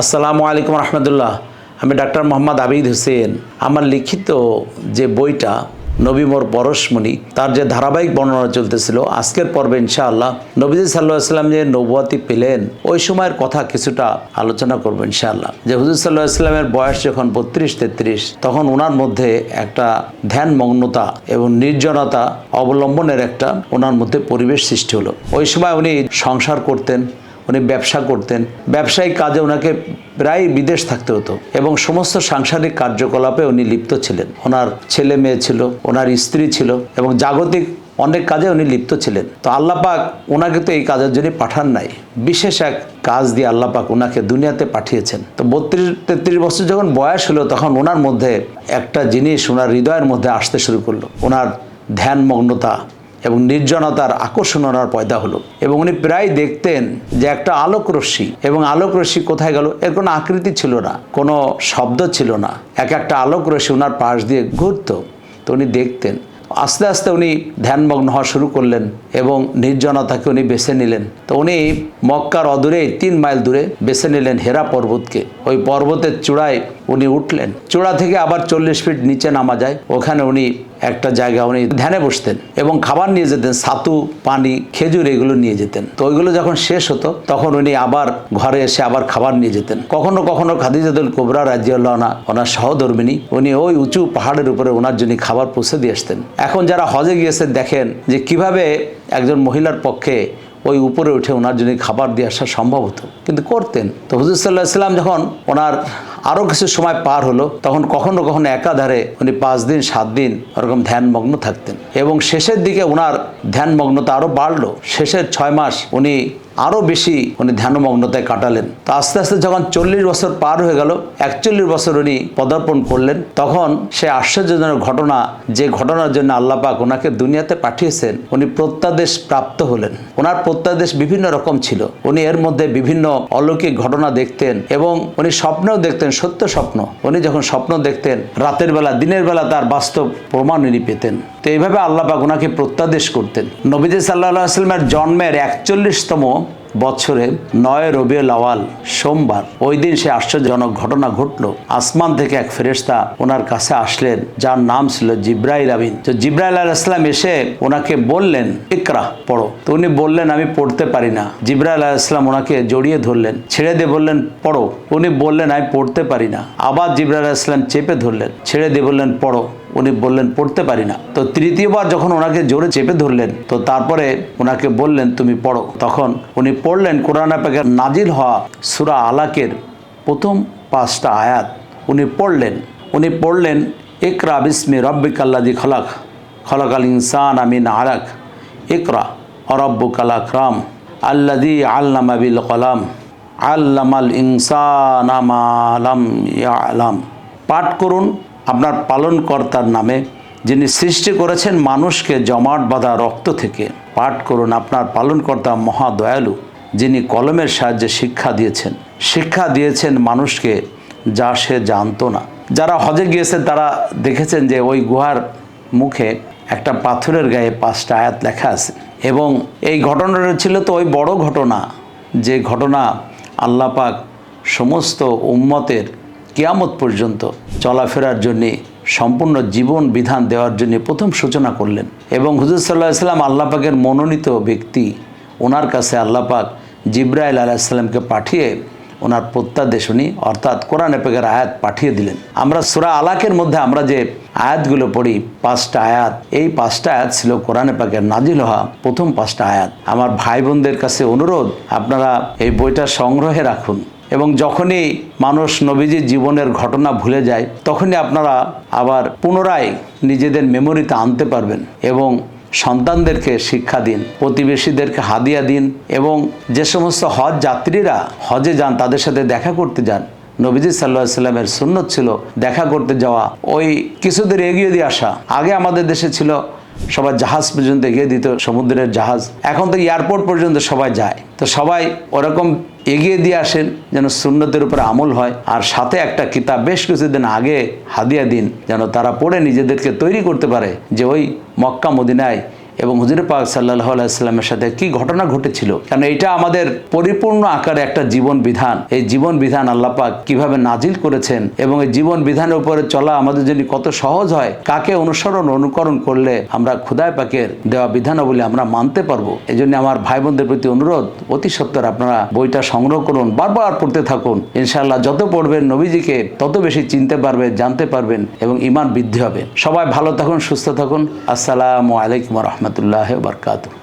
আসসালামু আলাইকুম রহমতুল্লাহ। আমি ডাক্তার মোহাম্মদ আবিদ হোসেন। আমার লিখিত যে বইটা, নবী মোর পরশমণি, তার যে ধারাবাহিক বর্ণনা চলতেছিল, আজকের পর্বে ইনশাআল্লাহ নবীজি সাল্লাহ আসলাম যে নবুয়াতি পেলেন, ওই সময়ের কথা কিছুটা আলোচনা করব ইনশাআল্লাহ। যে হুজুর সাল্লাহ আসলামের বয়স যখন বত্রিশ, তেত্রিশ, তখন ওনার মধ্যে একটা ধ্যান মগ্নতা এবং নির্জনতা অবলম্বনের একটা ওনার মধ্যে পরিবেশ সৃষ্টি হলো। ওই সময় উনি সংসার করতেন উনি ব্যবসা করতেন। ব্যবসায়িক কাজে ওনাকে প্রায় বিদেশ থাকতে হতো এবং সমস্ত সাংসারিক কার্যকলাপে উনি লিপ্ত ছিলেন। ওনার ছেলে মেয়ে ছিল, ওনার স্ত্রী ছিল এবং জাগতিক অনেক কাজে উনি লিপ্ত ছিলেন। তো আল্লাপাক ওনাকে তো এই কাজের জন্য পাঠান নাই। বিশেষ এক কাজ দিয়ে আল্লাপাক ওনাকে দুনিয়াতে পাঠিয়েছেন। তো বত্রিশ, তেত্রিশ বছর যখন বয়স হলো, তখন ওনার মধ্যে একটা জিনিস ওনার হৃদয়ের মধ্যে আসতে শুরু করল। ওনার ধ্যানমগ্নতা এবং নির্জনতার আকর্ষণ ওনার পয়দা হলো। এবং উনি প্রায় দেখতেন যে একটা আলোক রশ্মি, এবং আলোক রশ্মি কোথায় গেল এর কোনো আকৃতি ছিল না, কোনো শব্দ ছিল না। এক একটা আলোক রশ্মি ওনার পাশ দিয়ে ঘুরতো। তো উনি দেখতেন। আস্তে আস্তে উনি ধ্যানমগ্ন হওয়া শুরু করলেন এবং নির্জনতাকে উনি বেছে নিলেন। তো উনি মক্কার অদূরে তিন মাইল দূরে বেছে নিলেন হেরা পর্বতকে। ওই পর্বতের চূড়ায় উনি উঠলেন। চূড়া থেকে আবার চল্লিশ ফিট নিচে নামা যায়। ওখানে উনি একটা জায়গা উনি ধ্যানে বসতেন এবং খাবার নিয়ে যেতেন সাতু পানি, খেজুর এগুলো নিয়ে যেতেন। তো ওইগুলো যখন শেষ হতো, তখন উনি আবার ঘরে এসে আবার খাবার নিয়ে যেতেন। কখনো কখনো খাদিজাদুল কোবরা রাজিউল্লাহনা ওনার সহধর্মিনী, উনি ওই উঁচু পাহাড়ের উপরে ওনার জন্য খাবার পৌঁছে দিয়ে আসতেন। এখন যারা হজে গিয়েছেন, দেখেন যে কীভাবে একজন মহিলার পক্ষে ওই উপরে উঠে ওনার জন্য খাবার দিয়ে আসা সম্ভব হতো। কিন্তু করতেন। তো হুজুর সাল্লাহ ইসলাম যখন ওনার আরও কিছু সময় পার হলো, তখন কখনো কখনো একাধারে উনি পাঁচ দিন, সাত দিন ওরকম ধ্যানমগ্ন থাকতেন। এবং শেষের দিকে ওনার ধ্যানমগ্নতা আরও বাড়লো। শেষের ছয় মাস উনি আরও বেশি উনি ধ্যানমগ্নতায় কাটালেন। তো আস্তে আস্তে যখন চল্লিশ বছর পার হয়ে গেল, একচল্লিশ বছর উনি পদার্পণ করলেন, তখন সে আশ্চর্যজনক ঘটনা, যে ঘটনার জন্য আল্লাপাক ওনাকে দুনিয়াতে পাঠিয়েছেন, উনি প্রত্যাদেশ প্রাপ্ত হলেন। ওনার প্রত্যাদেশ বিভিন্ন রকম ছিল। উনি এর মধ্যে বিভিন্ন অলৌকিক ঘটনা দেখতেন এবং উনি স্বপ্নেও দেখতেন, সত্য স্বপ্ন। উনি যখন স্বপ্ন দেখতেন, রাতের বেলা, দিনের বেলা তার বাস্তব প্রমাণ উনি পেতেন। তো এইভাবে আল্লাপাক ওনাকে প্রত্যাদেশ করতেন। নবীজ সাল্লাহ আসলামের জন্মের একচল্লিশতম বছরে নয় রবিউল আওয়াল সোমবার। ওই দিন সে আশ্চর্যজনক ঘটনা ঘটলো। আসমান থেকে এক ফেরেশতা ওনার কাছে আসলেন, যার নাম ছিল জিব্রাইল আমিন। তো জিব্রাইল আল ইসলাম এসে ওনাকে বললেন, ইকরা, পড়ো। তো উনি বললেন, আমি পড়তে পারি না। জিব্রাইল আল ইসলাম ওনাকে জড়িয়ে ধরলেন, ছেড়ে দিয়ে বললেন, পড়ো। উনি বললেন, আমি পড়তে পারি না। আবার জিব্রাইল আল ইসলাম চেপে ধরলেন, ছেড়ে দিয়ে বললেন, পড়ো। উনি বললেন, পড়তে পারি না। তো তৃতীয়বার যখন ওনাকে জোরে চেপে ধরলেন, তো তারপরে ওনাকে বললেন, তুমি পড়ো। তখন উনি পড়লেন কোরআন পাকের নাজিল হওয়া সুরা আলাকের প্রথম পাঁচটা আয়াত। উনি পড়লেন উনি পড়লেন একরা বিস্মি রব্বিক আল্লাদি খলাক খলাক আল ইনসান আমিন আলাক একরা অরব্বুক আল আকরাম আল্লাদি আল্লামা বিল কলাম, আল্লামাল ইনসান আমালাম ইয়ালাম। পাঠ করুন আপনার পালনকর্তার নামে, যিনি সৃষ্টি করেছেন মানুষকে জমাট বাঁধা রক্ত থেকে, পাঠ করুন আপনার পালনকর্তা মহাদয়ালু, যিনি কলমের সাহায্যে শিক্ষা দিয়েছেন। শিক্ষা দিয়েছেন মানুষকে, যা সে জানতো না। যারা হজে গিয়েছেন, তারা দেখেছেন যে ওই গুহার মুখে একটা পাথরের গায়ে পাঁচটা আয়াত লেখা আছে। এবং এই ঘটনাটা ছিল তো ওই বড় ঘটনা, যে ঘটনা আল্লাপাক সমস্ত উম্মতের কেয়ামত পর্যন্ত চলাফেরার জন্যে, সম্পূর্ণ জীবন বিধান দেওয়ার জন্য প্রথম সূচনা করলেন। এবং হুজুর সাল্লাহ ইসলাম আল্লাপাকের মনোনীত ব্যক্তি, ওনার কাছে আল্লাপাক জিব্রাইল আলাইসাল্লামকে পাঠিয়ে ওনার প্রত্যাদেশ উনি, অর্থাৎ কোরআন এপেকের আয়াত পাঠিয়ে দিলেন। আমরা সুরা আলাকের মধ্যে আমরা যে আয়াতগুলো পড়ি, পাঁচটা আয়াত, এই পাঁচটা আয়াত ছিল কোরআনে পাকের নাজিল হওয়া প্রথম পাঁচটা আয়াত। আমার ভাই বোনদের কাছে অনুরোধ, আপনারা এই বইটা সংগ্রহে রাখুন। এবং যখনই মানুষ নবীজির জীবনের ঘটনা ভুলে যায়, তখনই আপনারা আবার পুনরায় নিজেদের মেমোরিতে আনতে পারবেন এবং সন্তানদেরকে শিক্ষা দিন, প্রতিবেশীদেরকে হাদিয়া দিন এবং যে সমস্ত হজ যাত্রীরা হজে যান, তাদের সাথে দেখা করতে যান। নবীজি সাল্লাহ সাল্লামের সুন্নত ছিল দেখা করতে যাওয়া। ওই কিছুদের এগিয়ে দিয়ে আসা। আগে আমাদের দেশে ছিল সবাই জাহাজ পর্যন্ত এগিয়ে দিত, সমুদ্রের জাহাজ। এখন তো এয়ারপোর্ট পর্যন্ত সবাই যায়। তো সবাই ওরকম এগিয়ে দিয়ে আসেন যেন সুন্নতের উপরে আমল হয়। আর সাথে একটা কিতাব, বেশ কিছুদিন আগে হাদিয়া দিন, যেন তারা পড়ে নিজেদেরকে তৈরি করতে পারে যে ওই মক্কা মদিনায় এবং হুজুর পাক সাল্লাহ আলাইস্লামের সাথে কি ঘটনা ঘটেছিল? কারণ এটা আমাদের পরিপূর্ণ আকারে একটা জীবন বিধান। এই জীবন বিধান আল্লাহ পাক কীভাবে নাজিল করেছেন এবং এই জীবন বিধানের উপরে চলা আমাদের জন্য কত সহজ হয়, কাকে অনুসরণ, অনুকরণ করলে আমরা খুদায় পাকের দেওয়া বিধানাবলী আমরা মানতে পারব? এই জন্য আমার ভাই বোনদের প্রতি অনুরোধ, অতি সত্তর আপনারা বইটা সংগ্রহ করুন, বারবার পড়তে থাকুন। ইনশাল্লাহ যত পড়বেন নবীজিকে তত বেশি চিনতে পারবেন, জানতে পারবেন এবং ইমান বৃদ্ধি হবে। সবাই ভালো থাকুন, সুস্থ থাকুন। আসসালামু আলাইকুম রহমতুল্লাহ বারকাতুহ